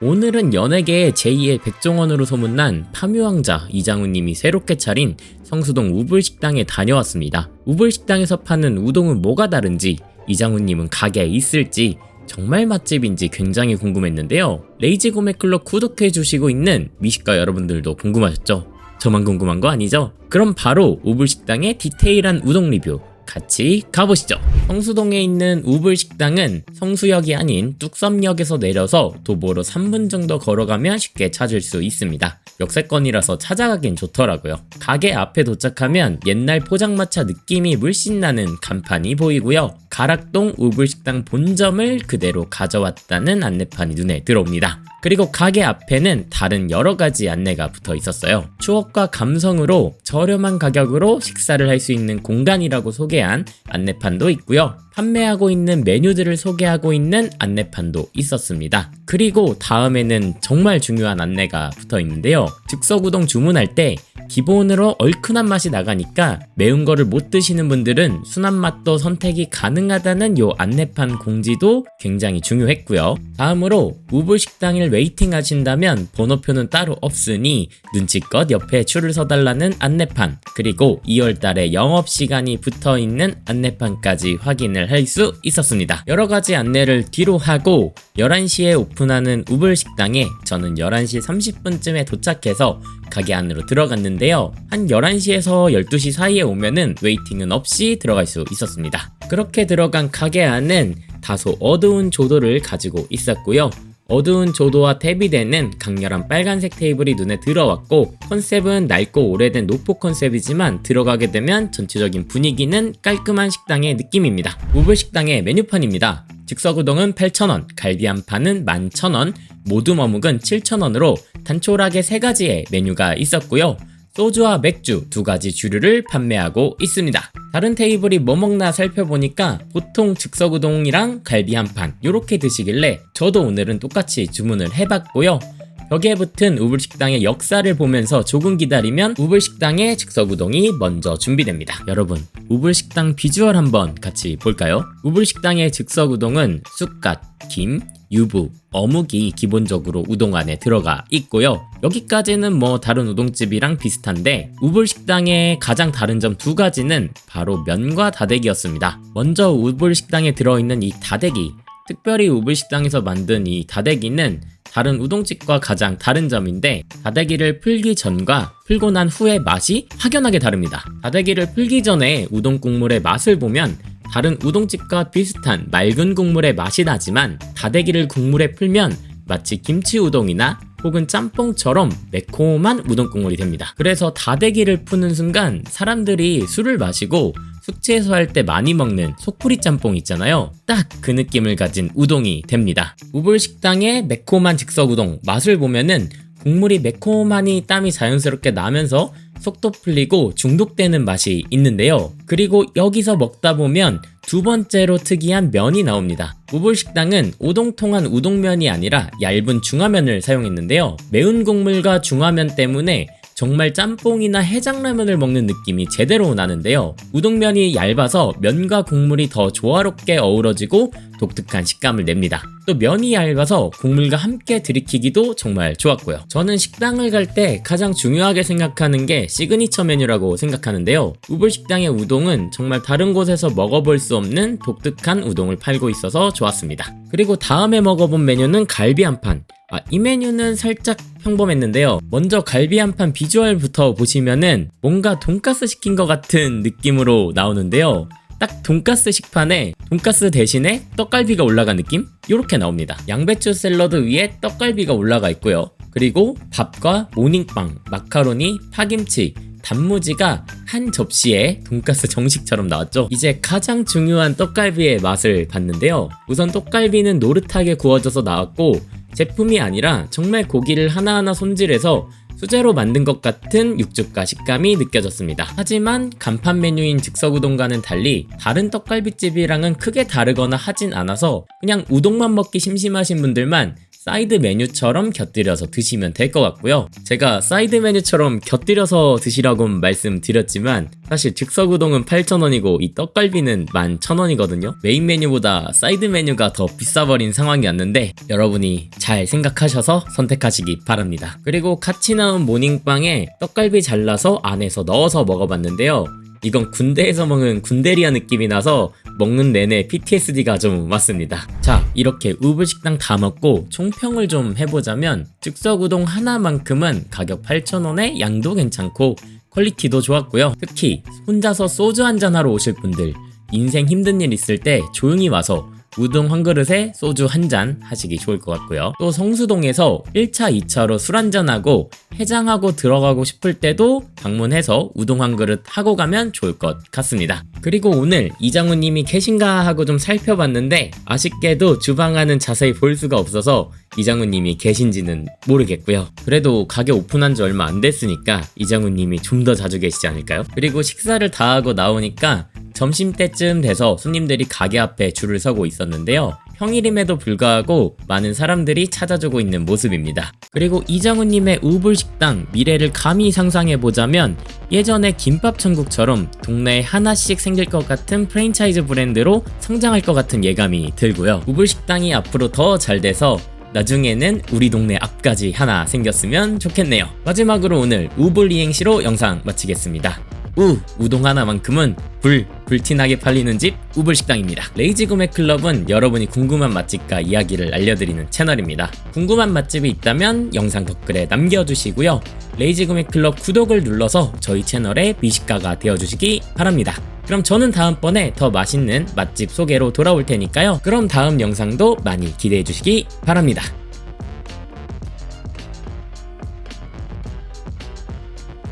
오늘은 연예계의 제2의 백종원으로 소문난 파묘왕자 이장우님이 새롭게 차린 성수동 우불식당에 다녀왔습니다. 우불식당에서 파는 우동은 뭐가 다른지 이장우님은 가게에 있을지 정말 맛집인지 굉장히 궁금했는데요. 레이지 고메클럽 구독해 주시고 있는 미식가 여러분들도 궁금하셨죠? 저만 궁금한 거 아니죠? 그럼 바로 우불식당의 디테일한 우동 리뷰 같이 가보시죠. 성수동에 있는 우불 식당은 성수역이 아닌 뚝섬역에서 내려서 도보로 3분 정도 걸어가면 쉽게 찾을 수 있습니다. 역세권이라서 찾아가긴 좋더라고요. 가게 앞에 도착하면 옛날 포장마차 느낌이 물씬 나는 간판이 보이고요. 가락동 우불식당 본점을 그대로 가져왔다는 안내판이 눈에 들어옵니다. 그리고 가게 앞에는 다른 여러 가지 안내가 붙어 있었어요. 추억과 감성으로 저렴한 가격으로 식사를 할 수 있는 공간이라고 소개한 안내판도 있고요. 판매하고 있는 메뉴들을 소개하고 있는 안내판도 있었습니다. 그리고 다음에는 정말 중요한 안내가 붙어 있는데요. 즉석우동 주문할 때 기본으로 얼큰한 맛이 나가니까 매운 거를 못 드시는 분들은 순한 맛도 선택이 가능하다는 요 안내판 공지도 굉장히 중요했고요. 다음으로 우불 식당을 웨이팅 하신다면 번호표는 따로 없으니 눈치껏 옆에 줄을 서달라는 안내판 그리고 2월달에 영업시간이 붙어 있는 안내판까지 확인을 할 수 있었습니다. 여러 가지 안내를 뒤로 하고 11시에 오픈하는 우불 식당에 저는 11시 30분쯤에 도착해서 가게 안으로 들어갔는데요. 한 11시에서 12시 사이에 오면은 웨이팅은 없이 들어갈 수 있었습니다. 그렇게 들어간 가게 안은 다소 어두운 조도를 가지고 있었고요. 어두운 조도와 대비되는 강렬한 빨간색 테이블이 눈에 들어왔고 컨셉은 낡고 오래된 노포 컨셉이지만 들어가게 되면 전체적인 분위기는 깔끔한 식당의 느낌입니다. 우불 식당의 메뉴판입니다. 즉석우동은 8,000원, 갈비 한 판은 11,000원, 모둠 어묵은 7,000원으로 단촐하게 세 가지의 메뉴가 있었고요. 소주와 맥주 두 가지 주류를 판매하고 있습니다. 다른 테이블이 뭐 먹나 살펴보니까 보통 즉석우동이랑 갈비 한 판 이렇게 드시길래 저도 오늘은 똑같이 주문을 해봤고요. 벽에 붙은 우불식당의 역사를 보면서 조금 기다리면 우불식당의 즉석우동이 먼저 준비됩니다. 여러분, 우불식당 비주얼 한번 같이 볼까요? 우불식당의 즉석우동은 쑥갓, 김, 유부, 어묵이 기본적으로 우동 안에 들어가 있고요. 여기까지는 뭐 다른 우동집이랑 비슷한데 우불식당의 가장 다른 점 두 가지는 바로 면과 다대기였습니다. 먼저 우불식당에 들어있는 이 다대기 특별히 우불식당에서 만든 이 다대기는 다른 우동집과 가장 다른 점인데 다대기를 풀기 전과 풀고 난 후의 맛이 확연하게 다릅니다. 다대기를 풀기 전에 우동 국물의 맛을 보면 다른 우동집과 비슷한 맑은 국물의 맛이 나지만 다대기를 국물에 풀면 마치 김치 우동이나 혹은 짬뽕처럼 매콤한 우동 국물이 됩니다. 그래서 다대기를 푸는 순간 사람들이 술을 마시고 숙취해소 할때 많이 먹는 속풀이 짬뽕 있잖아요. 딱 그 느낌을 가진 우동이 됩니다. 우불 식당의 매콤한 즉석 우동 맛을 보면은 국물이 매콤하니 땀이 자연스럽게 나면서 속도 풀리고 중독되는 맛이 있는데요. 그리고 여기서 먹다 보면 두 번째로 특이한 면이 나옵니다. 우불식당은 오동통한 우동면이 아니라 얇은 중화면을 사용했는데요. 매운 국물과 중화면 때문에 정말 짬뽕이나 해장라면을 먹는 느낌이 제대로 나는데요. 우동면이 얇아서 면과 국물이 더 조화롭게 어우러지고 독특한 식감을 냅니다. 또 면이 얇아서 국물과 함께 들이키기도 정말 좋았고요. 저는 식당을 갈 때 가장 중요하게 생각하는 게 시그니처 메뉴라고 생각하는데요. 우불식당의 우동은 정말 다른 곳에서 먹어볼 수 없는 독특한 우동을 팔고 있어서 좋았습니다. 그리고 다음에 먹어본 메뉴는 갈비 한 판. 아, 이 메뉴는 살짝 평범했는데요. 먼저 갈비 한 판 비주얼부터 보시면은 뭔가 돈가스 시킨 것 같은 느낌으로 나오는데요. 딱 돈가스 식판에 돈가스 대신에 떡갈비가 올라간 느낌? 이렇게 나옵니다. 양배추 샐러드 위에 떡갈비가 올라가 있고요. 그리고 밥과 모닝빵, 마카로니, 파김치, 단무지가 한 접시에 돈가스 정식처럼 나왔죠. 이제 가장 중요한 떡갈비의 맛을 봤는데요. 우선 떡갈비는 노릇하게 구워져서 나왔고 제품이 아니라 정말 고기를 하나하나 손질해서 수제로 만든 것 같은 육즙과 식감이 느껴졌습니다. 하지만 간판 메뉴인 즉석우동과는 달리 다른 떡갈비집이랑은 크게 다르거나 하진 않아서 그냥 우동만 먹기 심심하신 분들만 사이드 메뉴처럼 곁들여서 드시면 될 것 같고요. 제가 사이드 메뉴처럼 곁들여서 드시라고 말씀드렸지만 사실 즉석 우동은 8,000원이고 이 떡갈비는 11,000원이거든요. 메인 메뉴보다 사이드 메뉴가 더 비싸버린 상황이었는데 여러분이 잘 생각하셔서 선택하시기 바랍니다. 그리고 같이 나온 모닝빵에 떡갈비 잘라서 안에서 넣어서 먹어봤는데요. 이건 군대에서 먹은 군대리아 느낌이 나서 먹는 내내 PTSD가 좀 왔습니다. 자, 이렇게 우불식당 다 먹고 총평을 좀 해보자면 즉석 우동 하나만큼은 가격 8,000원에 양도 괜찮고 퀄리티도 좋았고요. 특히 혼자서 소주 한잔 하러 오실 분들 인생 힘든 일 있을 때 조용히 와서 우동 한 그릇에 소주 한 잔 하시기 좋을 것 같고요. 또 성수동에서 1차, 2차로 술 한잔하고 해장하고 들어가고 싶을 때도 방문해서 우동 한 그릇 하고 가면 좋을 것 같습니다. 그리고 오늘 이장우님이 계신가 하고 좀 살펴봤는데 아쉽게도 주방 안은 자세히 볼 수가 없어서 이장우님이 계신지는 모르겠고요. 그래도 가게 오픈한 지 얼마 안 됐으니까 이장우님이 좀 더 자주 계시지 않을까요? 그리고 식사를 다 하고 나오니까 점심때쯤 돼서 손님들이 가게 앞에 줄을 서고 있었는데요. 평일임에도 불구하고 많은 사람들이 찾아주고 있는 모습입니다. 그리고 이장우님의 우불식당 미래를 감히 상상해보자면 예전에 김밥천국처럼 동네에 하나씩 생길 것 같은 프랜차이즈 브랜드로 성장할 것 같은 예감이 들고요. 우불식당이 앞으로 더 잘 돼서 나중에는 우리 동네 앞까지 하나 생겼으면 좋겠네요. 마지막으로 오늘 우불 이행시로 영상 마치겠습니다. 우 우동 하나만큼은 불 불티나게 팔리는 집 우불식당입니다. 레이지 구매 클럽은 여러분이 궁금한 맛집과 이야기를 알려드리는 채널입니다. 궁금한 맛집이 있다면 영상 댓글에 남겨주시고요. 레이지 구매 클럽 구독을 눌러서 저희 채널의 미식가가 되어주시기 바랍니다. 그럼 저는 다음번에 더 맛있는 맛집 소개로 돌아올 테니까요. 그럼 다음 영상도 많이 기대해 주시기 바랍니다.